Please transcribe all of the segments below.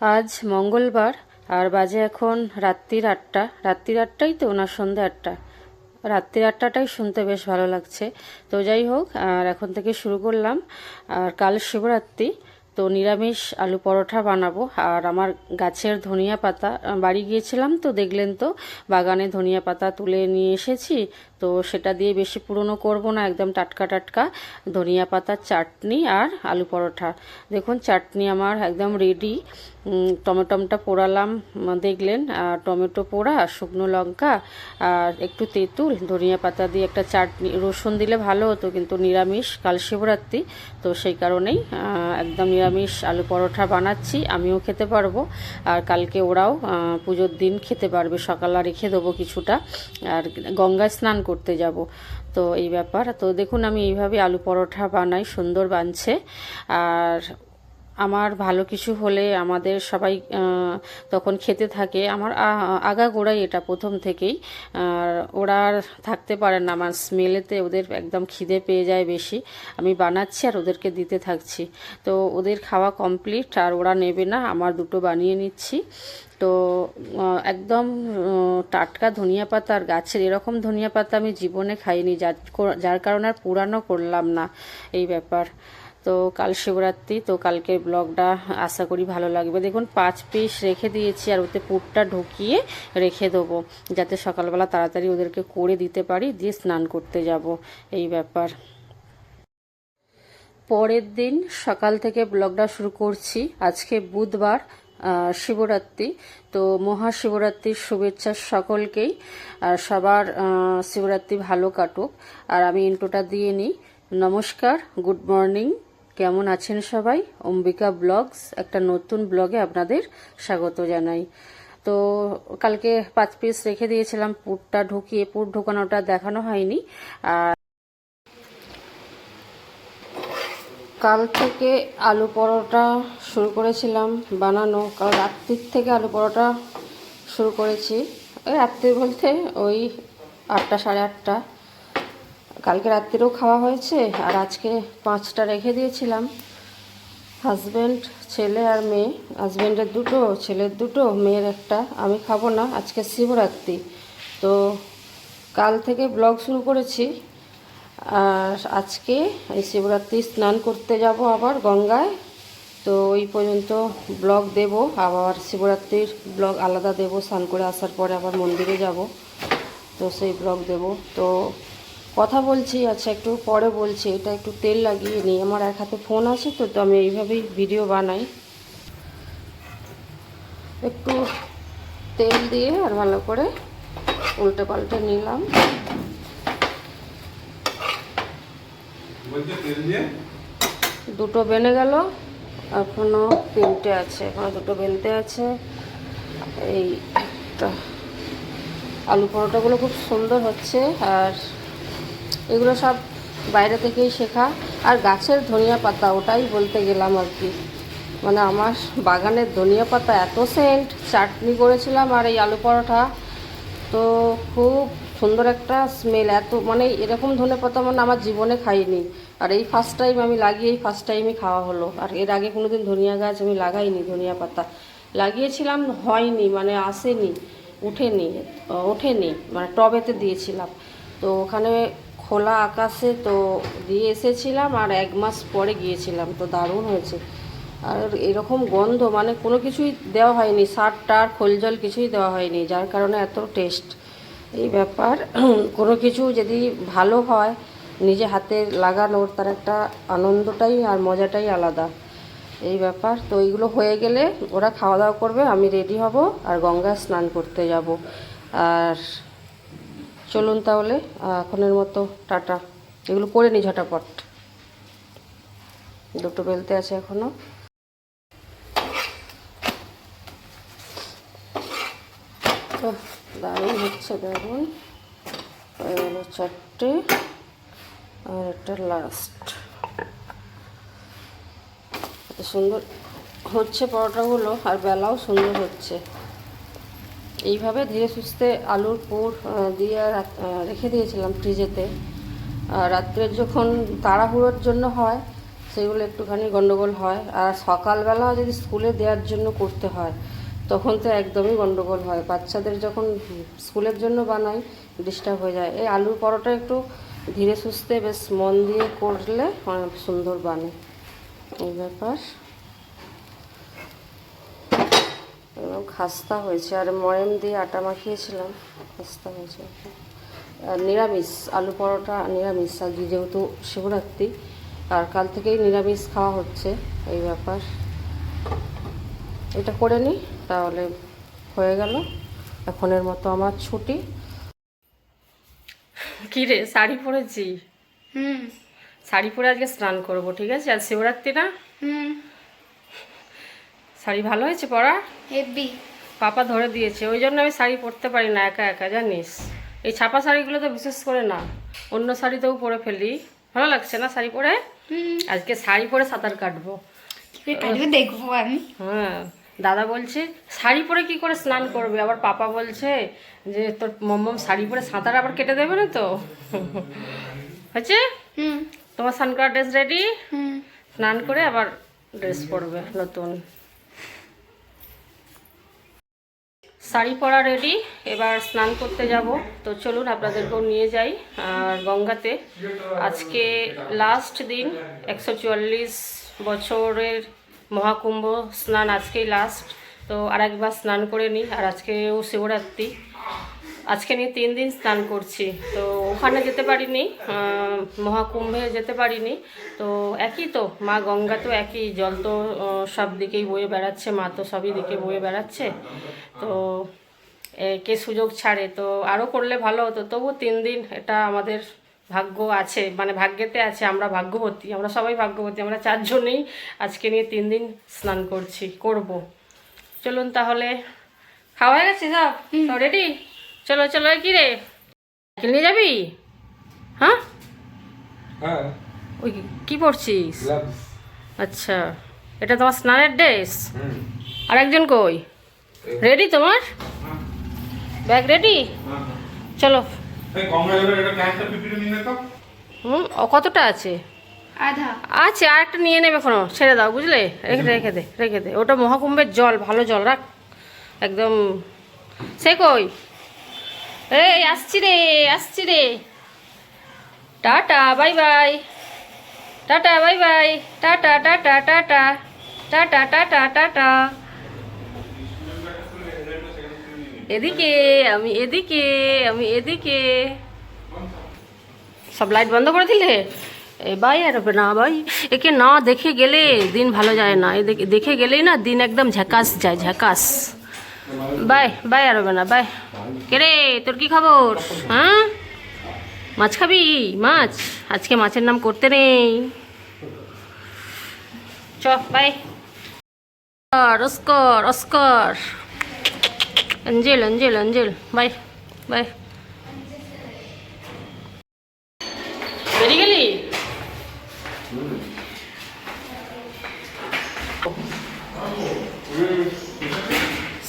আজ মঙ্গলবার, আর বাজে এখন রাত্রির আটটা। রাত্রির আটটাই তো, না সন্ধ্যে আটটা। রাত্রির আটটাটাই শুনতে বেশ ভালো লাগছে। তো যাই হোক, আর এখন থেকে শুরু করলাম। আর কাল শিবরাত্রি, তো নিরামিষ আলু পরোটা বানাবো। আর আমার গাছের ধনিয়া পাতা, বাড়ি গিয়েছিলাম তো, দেখলেন তো, বাগানে ধনিয়া পাতা তুলে নিয়ে এসেছি। তো সেটা দিয়ে বেশি পুরনো করব না, একদম টাটকা টাটকা ধনিয়া পাতার চাটনি আর আলু পরোটা দেখুন, চাটনি আমার একদম রেডি টমেটোমটা পোড়ালাম দেখলেন, আর টমেটো পোড়া শুকনো লঙ্কা, আর একটু তেঁতুল, ধনিয়া পাতা দিয়ে একটা চাটনি, রসুন দিলে ভালো হতো, কিন্তু নিরামিষ, কাল শিবরাত্রি, তো সেই কারণেই একদম নিরামিষ আলু পরোটা বানাচ্ছি, আমিও খেতে পারব, আর কালকে ওরাও পুজোর দিন খেতে পারবে, সকালে রেখে দেবো কিছুটা, আর গঙ্গা স্নান করতে যাব, তো এই ব্যাপার, তো দেখুন আমি এইভাবে আলু পরোটা বানাই, সুন্দর বানছে, আর আমার ভালো কিছু হলে আমাদের সবাই তখন খেতে থাকে। আমার আগাগোড়াই এটা প্রথম থেকেই। আর ওরা আর থাকতে পারে না, আমার স্মেলেতে ওদের একদম খিদে পেয়ে যায় বেশি। আমি বানাচ্ছি আর ওদেরকে দিতে থাকছি। তো ওদের খাওয়া কমপ্লিট, আর ওরা নেবে না, আমার দুটো বানিয়ে নিচ্ছি। তো একদম টাটকা ধনিয়া পাতা আর গাছের এরকম ধনিয়া পাতা আমি জীবনে খাইনি। যার যার কারণে আর পুরানো করলাম না এই ব্যাপার। তো কাল শিবরাত্রি, তো কালকে ব্লগটা আশা করি ভালো লাগবে। দেখুন, পাঁচ পিস রেখে দিয়েছি আর ওতে পুরটা ঢুকিয়ে রেখে দেবো, যাতে সকালবেলা তাড়াতাড়ি ওদেরকে করে দিতে পারি, দিয়ে স্নান করতে যাব, এই ব্যাপার। পরের দিন সকাল থেকে ব্লগটা শুরু করছি। আজকে বুধবার শিবরাত্রি, তো মহাশিবরাত্রির শুভেচ্ছা সকলকেই, আর সবার শিবরাত্রি ভালো কাটুক। আর আমি ইন্টোটা দিয়ে নিই। নমস্কার, গুড মর্নিং। কেমন আছেন সবাই? অম্বিকা ব্লগস, একটা নতুন ব্লগে আপনাদের স্বাগত জানাই। তো কালকে পাঁচ পিস রেখে দিয়েছিলাম, পুরটা ঢুকিয়ে, পুর ঢোকানোটা দেখানো হয়নি। আর কাল থেকে আলু পরোটা শুরু করেছিলাম বানানো। কাল রাত্রির থেকে আলু পরোটা শুরু করেছি। ওই রাত্রি বলতে ওই আটটা, সাড়ে আটটা। কালকে রাত্রিরেও খাওয়া হয়েছে, আর আজকে পাঁচটা রেখে দিয়েছিলাম। হাজব্যান্ড ছেলে আর মেয়ে। হাজব্যান্ডের দুটো, ছেলের দুটো, মেয়ের একটা। আমি খাব না, আজকে শিবরাত্রি। তো কাল থেকে ব্লগ শুরু করেছি। আর আজকে এই শিবরাত্রি স্নান করতে যাব আবার গঙ্গায়। তো ওই পর্যন্ত ব্লগ দেব। আবার শিবরাত্রির ব্লগ আলাদা দেব। স্নান করে আসার পরে আবার মন্দিরে যাব। তো সেই ব্লগ দেব। তো কথা বলছি আচ্ছা একটু পরে বলছি এটা একটু তেল লাগিয়ে নিই। আমার এক হাতে ফোন আছে তো তো আমি এইভাবেই ভিডিও বানাই। একটু তেল দিয়ে আর ভালো করে উল্টে পাল্টে নিলাম। দুটো বেনে গেল এখনও তিনটে আছে এখনও দুটো বেলতে আছে। এই একটা আলু পরোটাগুলো খুব সুন্দর হচ্ছে আর এগুলো সব বাইরে থেকেই শেখা। আর গাছের ধনিয়া পাতা, ওটাই বলতে গেলাম আর কি। মানে আমার বাগানের ধনিয়া পাতা এত সেন্ট, চাটনি করেছিলাম আর এই আলু পরোটা। তো খুব সুন্দর একটা স্মেল এত মানে এরকম ধনে পাতা মানে আমার জীবনে খাইনি। আর এই ফার্স্ট টাইম আমি লাগিয়ে, এই ফার্স্ট টাইমই খাওয়া হলো। আর এর আগে কোনো দিন ধনিয়া গাছ আমি লাগাইনি, ধনিয়া পাতা। লাগিয়েছিলাম, হয়নি মানে আসেনি, উঠেনি ওঠেনি মানে টবেতে দিয়েছিলাম। তো ওখানে খোলা আকাশে তো দিয়ে এসেছিলাম আর এক মাস পরে গিয়েছিলাম, তো দারুণ হয়েছে। আর এরকম গন্ধ মানে কোনো কিছুই দেওয়া হয়নি, সার টার, খোল জল কিছুই দেওয়া হয়নি, যার কারণে এত টেস্ট এই ব্যাপার, কোনো কিছু যদি ভালো হয়, নিজে হাতে লাগানোর তার একটা আনন্দটাই আর মজাটাই আলাদা। এই ব্যাপার, তো এইগুলো হয়ে গেলে ওরা খাওয়া দাওয়া করবে, আমি রেডি হব আর গঙ্গায় স্নান করতে যাব। আর চলুন তাহলে এখনের মতো টাটা। এগুলো করে নি ঝটাপট। দুটো বেলতে আছে এখনও। তো দারুণ হচ্ছে দেখুন হয়ে গেল চারটে, আর একটা লাস্ট এত সুন্দর হচ্ছে পরোটাগুলো, আর বেলাও সুন্দর হচ্ছে। এইভাবে ধীরে সুস্থে আলুর পুর দিয়ে রেখে দিয়েছিলাম ফ্রিজেতে। আর রাত্রের যখন তাড়াহুড়োর জন্য হয়, সেগুলো একটুখানি গন্ডগোল হয়। আর সকালবেলা যদি স্কুলে দেওয়ার জন্য করতে হয়, তখন তো একদমই গন্ডগোল হয়। বাচ্চাদের যখন স্কুলের জন্য বানাই ডিস্টার্ব হয়ে যায়। এই আলুর পরোটা একটু ধীরে সুস্থে বেশ মন দিয়ে করলে সুন্দর বানে। এই ব্যাপার। এবং খাস্তা হয়েছে। আর ময়ম দিয়ে আটা মাখিয়েছিলাম খাস্তা হয়েছে। আর নিরামিষ আলু পরোটা নিরামিষ। আজকে যেহেতু শিবরাত্রি আর কাল থেকেই নিরামিষ খাওয়া হচ্ছে এই ব্যাপার। এটা করে নিই তাহলে হয়ে গেল। এখনের মতো আমার ছুটি। কি রে শাড়ি পরেছি হুম। শাড়ি পরে আজকে স্নান করব ঠিক আছে? আর শিবরাত্রি না? হুম। শাড়ি ভালো হয়েছে পরা হেভি। পাপা ধরে দিয়েছে ওই জন্য আমি শাড়ি পরতে পারি না একা একা জানিস? এই ছাপা শাড়িগুলো তো বিশেষ করে না অন্য শাড়িতেও পরে ফেলি। ভালো লাগছে না শাড়ি পরে? হুম। আজকে শাড়ি পরে সাঁতার কাটবো। দেখব আমি। হ্যাঁ দাদা বলছে শাড়ি পরে কি করে স্নান করবে? আবার পাপা বলছে যে তোর মম্মম শাড়ি পরে সাঁতার আবার কেটে দেবে না তো? হয়েছে? তোমার স্নান করা ড্রেস রেডি? হুম। স্নান করে আবার ড্রেস পরবে নতুন। শাড়ি পরা রেডি এবার স্নান করতে যাব। তো চলুন, আপনাদেরকেও নিয়ে যাই, আর গঙ্গাতে। আজকে লাস্ট দিন, একশো চুয়াল্লিশ বছরের মহাকুম্ভ স্নান আজকেই লাস্ট তো আর একবার স্নান করে নিই, আর আজকেও শিবরাত্রি। আজকে নিয়ে তিন দিন স্নান করছি। তো ওখানে যেতে পারিনি মহাকুম্ভে যেতে পারিনি। তো একই তো মা গঙ্গা তো একই জল তো সব দিকেই বয়ে বেড়াচ্ছে মা তো সবই দিকে বয়ে বেড়াচ্ছে। তো এ, কে সুযোগ ছাড়ে তো আরও করলে ভালো হতো। তবু তিন দিন এটা আমাদের ভাগ্য আছে মানে ভাগ্যেতে আছে আমরা ভাগ্যবতী আমরা সবাই ভাগ্যবতী আমরা চারজনেই আজকে নিয়ে তিন দিন স্নান করছি করব। চলুন তাহলে খাওয়া গেছে সব? রেডি চলো চলো কি রে? সাইকেল নিয়ে যাবি? হ্যাঁ? হ্যাঁ। ওই কি পড়ছিস আচ্ছা এটা তোমার স্নানের ড্রেস? আর একজন কই? রেডি তোমার? ব্যাগ রেডি চলো। নে তো। হুম ও কতটা আছে? আধা। আছে আর একটা নিয়ে নেবে কোনো ছেড়ে দাও বুঝলে? রেখে রেখে দে রেখে দে। ওটা মহাকুম্ভের জল ভালো জল রাখ। একদম। সে কই? এই, আসছি রে আসছি রে। Tata, bye bye. Tata, bye bye. Tata tata tata. Tata tata tata. এদিকে, আমি এদিকে আমি এদিকে। সব লাইট বন্ধ করে দিলে? এ ভাই আর না ভাই একে না দেখে গেলে দিন ভালো যায় না। দেখে গেলেই না দিন একদম ঝাকাস যায়, ঝাকাস। বাই বাই আর হবে না, বাই। কে রে তোর কি খবর? হ্যাঁ? মাছ খাবি? মাছ? আজকে মাছের নাম করতে নেই। চ, bye. Oscar Oscar. Angel Angel Angel. Bye bye. বেরিয়ে গেলি?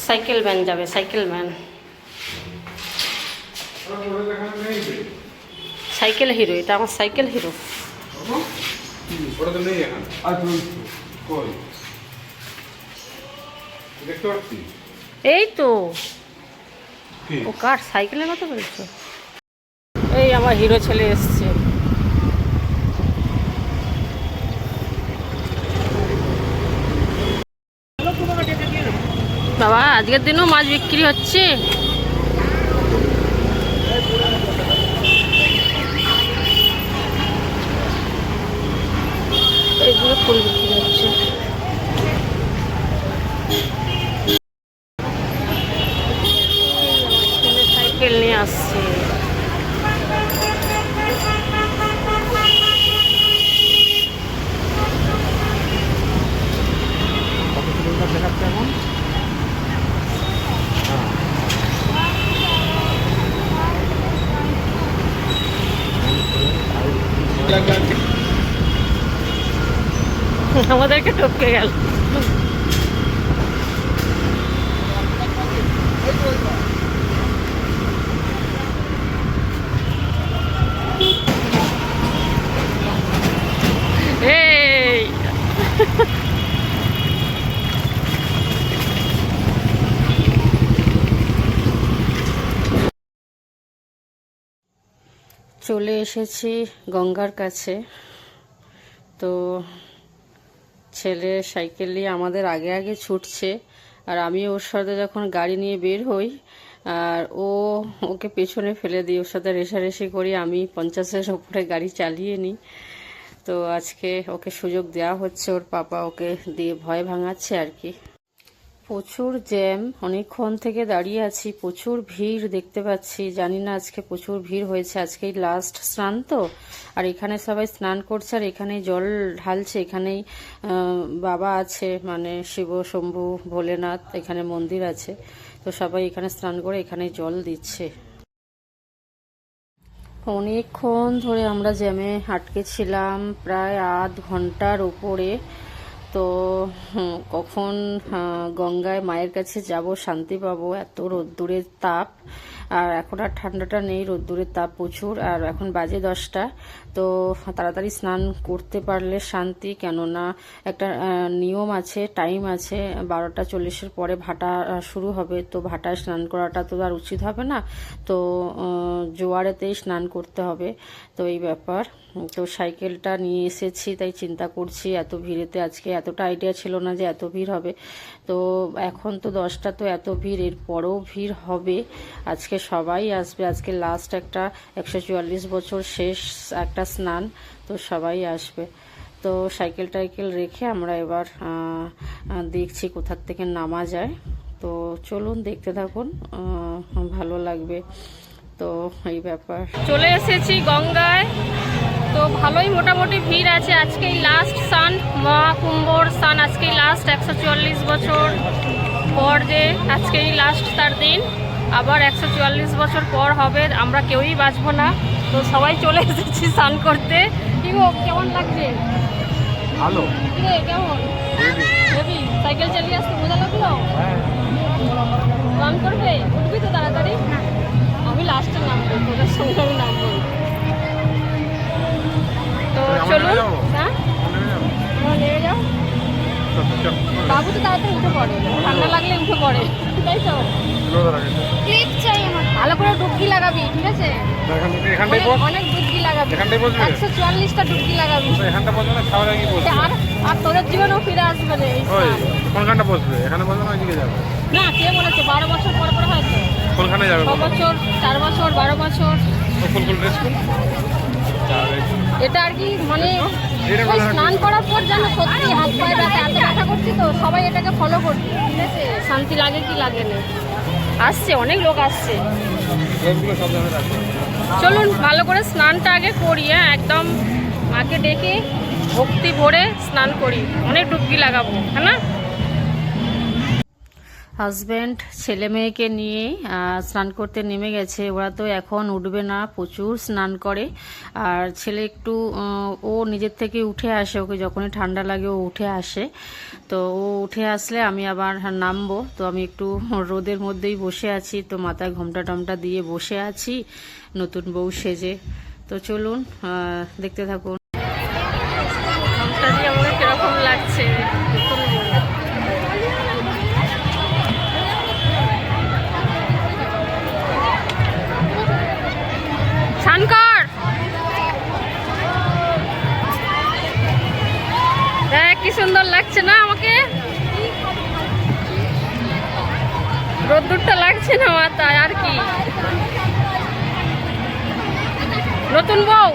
সাইকেল ম্যান যাবে সাইকেল ম্যান সাইকেল হিরো এটা আমার সাইকেল হিরো। এই তো। ও কার? সাইকেলের কথা বলছো? এই আমার হিরো ছেলে এসছে। বাবা আজকের দিনও মাছ বিক্রি হচ্ছে। এগুলো ফুল বিক্রি হচ্ছে। আমাদেরকে টপকে গেল। চলে এসেছি গঙ্গার কাছে। তো ছেলে সাইকেল নিয়ে আমাদের আগে আগে ছুটছে। আর আমি ওর সাথে যখন গাড়ি নিয়ে বের হই, আর ও ওকে পেছনে ফেলে দিই ওর সাথে রেশারেশি করি, আমি পঞ্চাশের ওপরে গাড়ি চালিয়ে নিই। তো আজকে ওকে সুযোগ দেওয়া হচ্ছে, ওর পাপা ওকে দিয়ে ভয় ভাঙাচ্ছে আর কি। প্রচুর জ্যাম, অনেকক্ষণ থেকে দাঁড়িয়ে আছি, প্রচুর ভিড় দেখতে পাচ্ছি। জানি না আজকে প্রচুর ভিড় হয়েছে, আজকেই লাস্ট স্নান তো। আর এখানে সবাই স্নান করছে, আর এখানেই জল ঢালছে, এখানেই বাবা আছে মানে শিব, শম্ভু, ভোলেনাথ, এখানে মন্দির আছে। তো সবাই এখানে স্নান করে এখানে জল দিচ্ছে। অনেকক্ষণ ধরে আমরা জ্যামে আটকে ছিলাম, প্রায় আধ ঘণ্টার উপরে। তো কখন গঙ্গায় মায়ের কাছে যাব, শান্তি পাবো, এত রোদ্দুরের তাপ। আর এখন আর ঠান্ডাটা নেই, রোদ্দুরের তাপ প্রচুর। আর এখন বাজে দশটা। তো তাড়াতাড়ি স্নান করতে পারলে শান্তি, কেননা একটা নিয়ম আছে টাইম আছে, বারোটা চল্লিশের পরে ভাটা শুরু হবে। তো ভাটায় স্নান করাটা তো আর উচিত হবে না। তো জোয়ারেতেই স্নান করতে হবে। তো এই ব্যাপার। তো সাইকেলটা নিয়ে এসেছি, তাই চিন্তা করছি, এত ভিড়েতে আজকে এতটা আইডিয়া ছিল না যে এত ভিড় হবে। তো এখন তো দশটা, তো এত ভিড়, এর পরেও ভিড় হবে। আজকে সবাই আসবে। আজকে লাস্ট একটা একশো চুয়াল্লিশ বছর শেষ একটা স্নান, তো সবাই আসবে। তো সাইকেল টাইকেল রেখে আমরা এবার দেখছি কোথার থেকে নামা যায়। তো চলুন দেখতে থাকুন ভালো লাগবে। তো এই ব্যাপার। চলে এসেছি গঙ্গায়। তো ভালোই মোটামুটি ভিড় আছে। আজকেই লাস্ট সান মহাকুম্ভর সান আজকেই লাস্ট একশো চুয়াল্লিশ বছর পর যে আজকেই লাস্ট তার দিন। আবার একশো চুয়াল্লিশ বছর পর হবে আমরা কেউই বাঁচবো না। তো সবাই চলে এসেছি স্নান করতে। কেমন লাগছে? ভালো। কেমন? সাইকেল চালিয়ে আসতে মজা লাগল? স্নান করবে? উঠবি তো তাড়াতাড়ি। আমি লাস্টে নামবো তোদের সঙ্গে আমি নামবো। তো চলুন। হ্যাঁ? নেমে যাও বাবু তো তাড়াতাড়ি উঠে পড়ে। ঠান্ডা লাগলে উঠে পড়ে। তাই তো? ক্লিপ চাই আমার। ভালো করে ডুবকি লাগাবি ঠিক আছে? অনেক ডুবকি লাগাবি। একশো চুয়াল্লিশটা ডুবকি লাগাবি। এখানটা বসবে না খাওয়ার আগে বসবে আর আর তোদের জীবনেও ফিরে আসবে না ওই। কোনখানটা বসবে এখানে বসবে না ওইদিকে যাবে। না কে বলেছে? বারো বছর পর পর হয়তো। কোনখানে যাবে ছ বছর চার বছর বারো বছর। ফুল ফুল ড্রেস এটা আর কি মানে স্নান করার পর যেন সত্যি হাত পায়ে ব্যথা, এত ব্যথা করছি তো, সবাই এটাকে ফলো করছে, ঠিক আছে? শান্তি লাগে কি লাগে না? আসছে, অনেক লোক আসছে। চলুন, ভালো করে স্নানটা আগে করি হ্যাঁ? একদম মাকে ডেকে ভক্তি ভরে স্নান করি। অনেক ডুবকি লাগাবো হ্যাঁ হাজব্যান্ড ছেলে মেয়েকে নিয়ে স্নান করতে নেমে গেছে। ওরা তো এখন উঠবে না, প্রচুর স্নান করে। আর ছেলে একটু ও নিজের থেকে উঠে আসে, ওকে যখনই ঠান্ডা লাগে ও উঠে আসে। তো ও উঠে আসলে আমি আবার নামবো। তো আমি একটু রোদের মধ্যেই বসে আছি, তো মাথায় ঘোমটা টমটা দিয়ে বসে আছি, নতুন বউ সেজে। তো চলুন দেখতে থাকুন। রোদ্দুরটা লাগছে না মাথায় আর কি? নতুন বউ?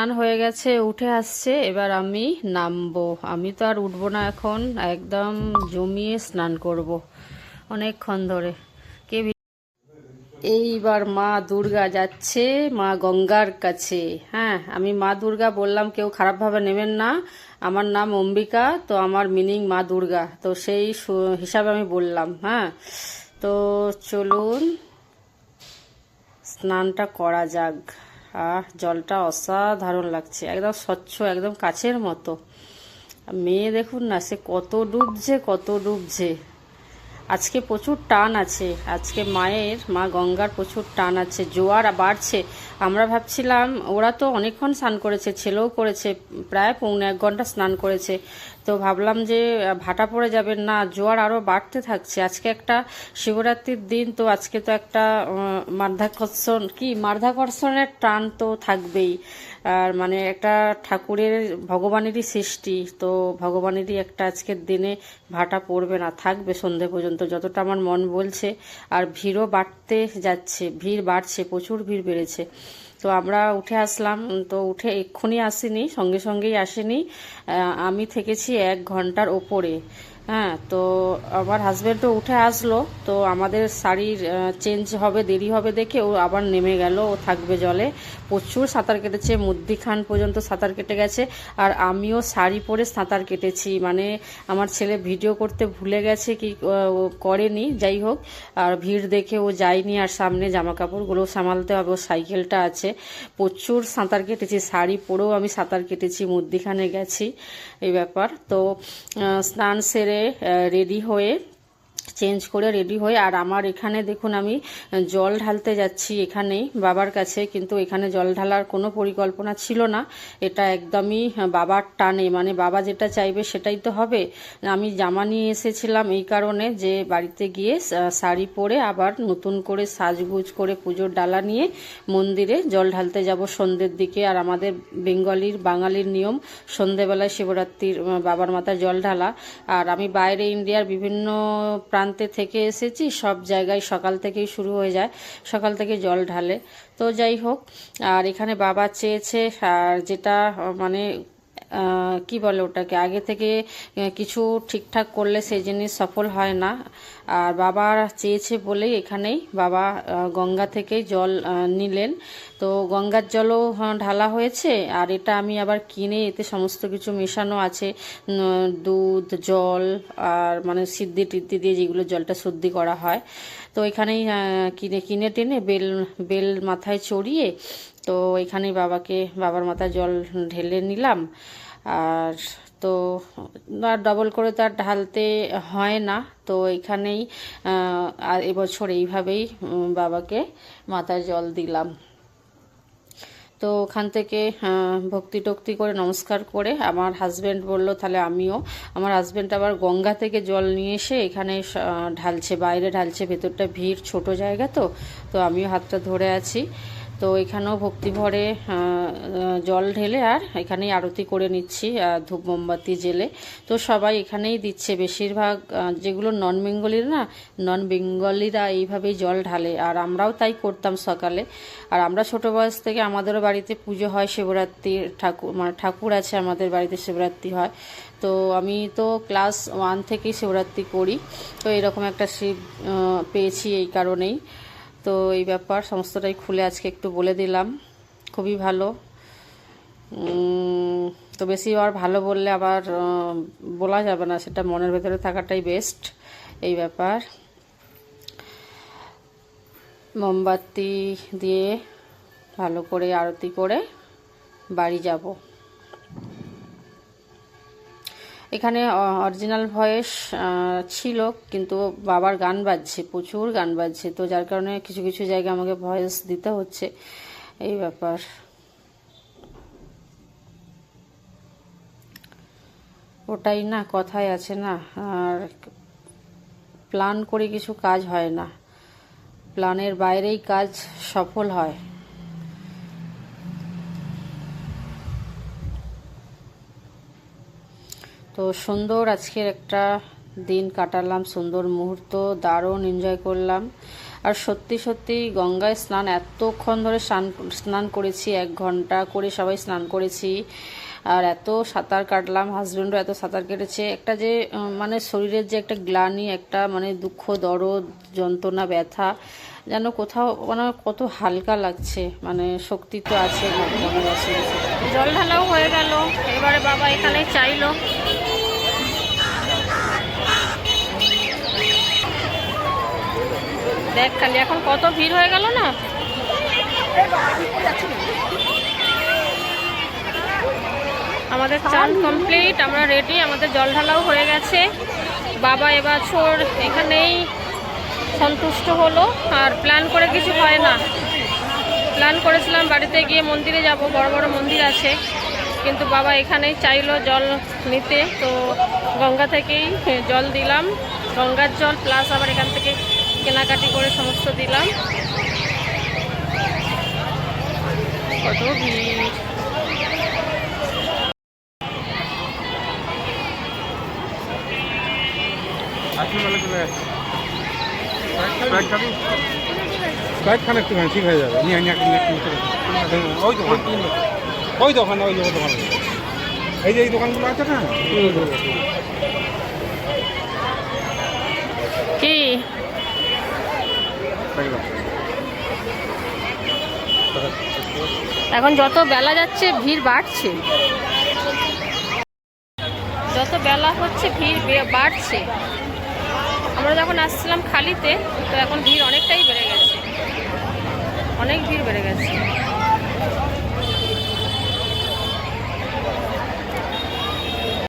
স্নান হয়ে গেছে, উঠে আসছে, এবার আমি নামবো। আমি তো আর উঠবো না এখন, একদম জমিয়ে স্নান করব অনেকক্ষণ ধরে। কে এইবার মা দুর্গা যাচ্ছে, মা গঙ্গার কাছে। হ্যাঁ আমি মা দুর্গা বললাম, কেউ খারাপভাবে নেবেন না। আমার নাম অম্বিকা, তো আমার মিনিং মা দুর্গা। তো সেই হিসাবে আমি বললাম হ্যাঁ। তো চলুন, স্নানটা করা যাক। আহ, জলটা অসাধারণ লাগছে, একদম স্বচ্ছ, একদম কাছের মতো। মেয়ে দেখুন না, সে কত ডুবছে কত ডুবছে। আজকে প্রচুর টান আছে। আজকে মায়ের, মা গঙ্গার প্রচুর টান আছে, জোয়ার বাড়ছে। আমরা ভাবছিলাম, ওরা তো অনেকক্ষণ স্নান করেছে, ছেলেও করেছে, প্রায় পৌনে এক ঘণ্টা স্নান করেছে। তো ভাবলাম যে ভাটা পড়ে যাবে না, জোয়ার আরও বাড়তে থাকছে। আজকে একটা শিবরাত্রির দিন, তো আজকে তো একটা মাধ্যাকর্ষণ, কি মাধ্যাকর্ষণের টান তো থাকবেই। আর মানে একটা ঠাকুরের ভগবানেরই সৃষ্টি, তো ভগবানেরই একটা আজকের দিনে ভাটা পড়বে না, থাকবে সন্ধে পর্যন্ত। যতটা আমার মন বলছে, আর ভিড়ও বাড়তে যাচ্ছে, ভিড় বাড়ছে, প্রচুর ভিড় বেড়েছে। তো আমরা উঠে আসলাম, তো উঠে এক্ষুনি আসিনি, সঙ্গে সঙ্গেই আসেনি। আমি থেকেছি এক ঘণ্টার ওপরে। হ্যাঁ তো আমার হাজব্যান্ডও উঠে আসলো, তো আমাদের শাড়ির চেঞ্জ হবে, দেরি হবে দেখে ও আবার নেমে গেল, ও থাকবে জলে। প্রচুর সাঁতার কেটেছে মুদ্দি খান পর্যন্ত সাঁতার কেটে গেছে, আর আমিও শাড়ি পরে সাঁতার কেটেছি। মানে আমার ছেলে ভিডিও করতে ভুলে গেছে কি করেনি, যাই হোক। আর ভিড় দেখে ও যায়নি, আর সামনে জামা কাপড়গুলো সামালতে হবে, ও সাইকেলটা আছে। প্রচুর সাঁতার কেটেছি, শাড়ি পরেও আমি সাঁতার কেটেছি মুদ্দিখানে গেছি, এই ব্যাপার। তো স্নান সেরে রেডি হয়ে চেঞ্জ করে রেডি হয়ে আর আমার এখানে দেখুন আমি জল ঢালতে যাচ্ছি এখানেই বাবার কাছে, কিন্তু এখানে জল ঢালার কোনো পরিকল্পনা ছিল না। এটা একদমই বাবার টানে মানে বাবা যেটা চাইবে সেটাই তো হবে। আমি জামা নিয়ে এসেছিলাম এই কারণে যে বাড়িতে গিয়ে শাড়ি পরে আবার নতুন করে সাজগুজ করে পুজোর ডালা নিয়ে মন্দিরে জল ঢালতে যাব সন্ধ্যের দিকে। আর আমাদের বেঙ্গলির, বাঙালির নিয়ম সন্ধেবেলায় শিবরাত্রির বাবার মাথায় জল ঢালা। আর আমি বাইরে ইন্ডিয়ার বিভিন্ন প্রান্তে থেকে এসেছি, সব জায়গায় সকাল থেকেই শুরু হয়ে যায়, সকাল থেকে জল ঢালে। তো যাই হোক, আর এখানে বাবা চেয়েছে, আর যেটা মানে কি বলে ওটাকে, আগে থেকে কিছু ঠিকঠাক করলে সেই জিনিস সফল হয় না। আর বাবা চেয়েছে বলেই এখানেই বাবা গঙ্গা থেকে জল নিলেন। তো গঙ্গার জলও ঢালা হয়েছে আর এটা আমি আবার কিনে এতে সমস্ত কিছু মেশানো আছে। দুধ, জল আর মানে সিদ্ধি টিদ্ধি দিয়ে যেগুলো জলটা শুদ্ধি করা হয়। তো এখানেই কিনে কিনে টেনে বেল বেল মাথায় চড়িয়ে তো এখানেই বাবাকে, বাবার মাথায় জল ঢেলে নিলাম। আর তো আর ডবল করে তো আর ঢালতে হয় না। তো এখানেই আর এবছর এইভাবেই বাবাকে মাথায় জল দিলাম। তো ওখান থেকে ভক্তি টক্তি করে নমস্কার করে আমার হাজব্যান্ড বলল, তাহলে আমিও আমার হাজব্যান্ড আবার গঙ্গা থেকে জল নিয়ে এসে এখানে ঢালছে, বাইরে ঢালছে, ভেতরটা ভিড়, ছোট জায়গা তো তো আমিও হাতটা ধরে আছি। তো এখানেও ভক্তি ভরে আহ, আহ, জল ঢেলে আর এখানেই আরতি করে নিচ্ছি ধূপ মোমবাতি জেলে তো সবাই এখানেই দিচ্ছে। বেশিরভাগ যেগুলো নন বেঙ্গলির না নন বেঙ্গলিরা এইভাবেই জল ঢালে। আর আমরাও তাই করতাম সকালে। আর আমরা ছোট বয়স থেকে আমাদেরও বাড়িতে পুজো হয় শিবরাত্রির ঠাকুর মানে ঠাকুর আছে আমাদের বাড়িতে শিবরাত্রি হয়। তো আমি তো ক্লাস ওয়ান থেকেই শিবরাত্রি করি। তো এরকম একটা শিব পেয়েছি এই কারণেই। তো এই ব্যাপার, সমস্তটাই খুলে আজকে একটু বলে দিলাম। খুবই ভালো। তো বেশি আর ভালো বললে আবার বলা যাবে না, সেটা মনের ভেতরে থাকাটাই বেস্ট এই ব্যাপার। মোমবাতি দিয়ে ভালো করে আরতি করে বাড়ি যাব। এখানে অরিজিনাল ভয়েস ছিল, কিন্তু বাবার গান বাজছে, প্রচুর গান বাজছে। তো যার কারণে কিছু কিছু জায়গায় আমাকে ভয়েস দিতে হচ্ছে। এই ব্যাপার। ওটাই না, কথাই আছে না। আর প্ল্যান করে কিছু কাজ হয় না। প্ল্যানের বাইরেই কাজ সফল হয়। তো সুন্দর আজকের একটা দিন কাটালাম, সুন্দর মুহূর্ত, দারুণ এনজয় করলাম। আর সত্যি সত্যি গঙ্গায় স্নান, এতক্ষণ ধরে স্নান স্নান করেছি, এক ঘণ্টা করে সবাই স্নান করেছি। আর এত সাঁতার কাটলাম হাজব্যান্ডও এত সাঁতার কেটেছে। একটা যে মানে শরীরের যে একটা গ্লানি, একটা মানে দুঃখ, দরদ, যন্ত্রণা, ব্যথা, যেন কোথাও মানে কত হালকা লাগছে। মানে শক্তি তো আছে জল ঢালাও হয়ে গেল। এবারে বাবা এখানে চাইলো। দেখ খালি এখন কত ভিড় হয়ে গেল না? আমাদের চান কমপ্লিট আমরা রেডি আমাদের জল ঢালাও হয়ে গেছে। বাবা এবছর এখানেই সন্তুষ্ট হলো। আর প্ল্যান করে কিছু হয় না। প্ল্যান করেছিলাম বাড়িতে গিয়ে মন্দিরে যাব বড় বড় মন্দির আছে। কিন্তু বাবা এখানেই চাইলো জল নিতে। তো গঙ্গা থেকেই জল দিলাম। গঙ্গার জল প্লাস আবার এখান থেকে কেনাকাটি করে সমস্ত দিলাম। কত ভিড়। ঠিক হয়ে যাবে। নিয়ে নিয়ে নিয়ে ওই তো ওই দোকান ওই দোকান দোকান। এই যে এই দোকানগুলো আছে না? দোকান। কি? এখন যত বেলা যাচ্ছে, ভিড় বাড়ছে। যত বেলা হচ্ছে, ভিড় বাড়ছে। আমরা যখন আসছিলাম খালিতে, তো এখন ভিড় অনেকটাই বেড়ে গেছে। অনেক ভিড় বেড়ে গেছে।